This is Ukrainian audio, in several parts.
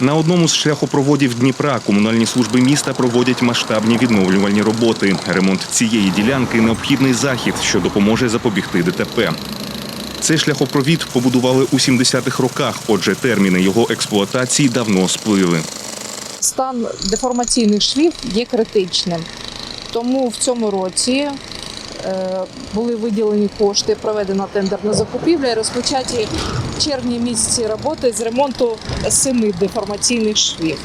На одному з шляхопроводів Дніпра комунальні служби міста проводять масштабні відновлювальні роботи. Ремонт цієї ділянки необхідний захід, що допоможе запобігти ДТП. Цей шляхопровід побудували у 70-х роках, отже, терміни його експлуатації давно сплили. Стан деформаційних швів є критичним. Тому в цьому році були виділені кошти, проведена тендерна закупівля і розпочаті в червні місяці роботи з ремонту семи деформаційних швів.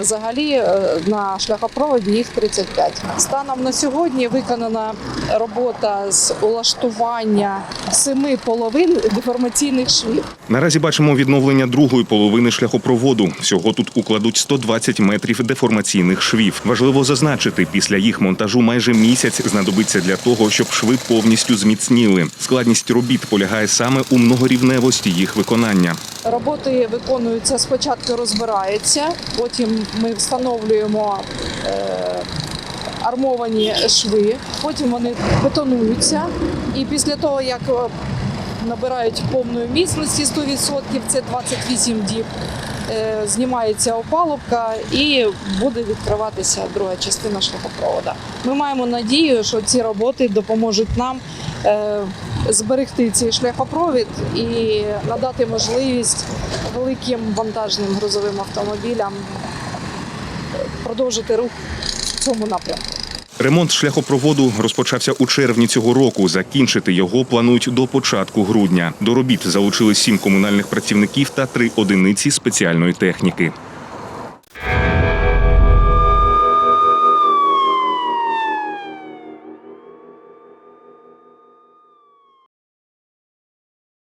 Взагалі е, на шляхопроводі їх 35. Станом на сьогодні виконана робота з улаштування семи половин деформаційних швів. Наразі бачимо відновлення другої половини шляхопроводу. Всього тут укладуть 120 метрів деформаційних швів. Важливо зазначити, після їх монтажу майже місяць знадобиться для того, щоб шви повністю зміцніли. Складність робіт полягає саме у многорівневості їх виконання. Роботи виконуються спочатку розбираються, потім ми встановлюємо е, армовані шви, потім вони бетонуються. І після того, як е, набирають повної міцності 100%, це 28 діб, е, знімається опалубка і буде відкриватися друга частина шляхопровода. Ми маємо надію, що ці роботи допоможуть нам зберегти цей шляхопровід і надати можливість великим вантажним грузовим автомобілям е, продовжити рух в цьому напрямку. Ремонт шляхопроводу розпочався у червні цього року. Закінчити його планують до початку грудня. До робіт залучили сім комунальних працівників та три одиниці спеціальної техніки.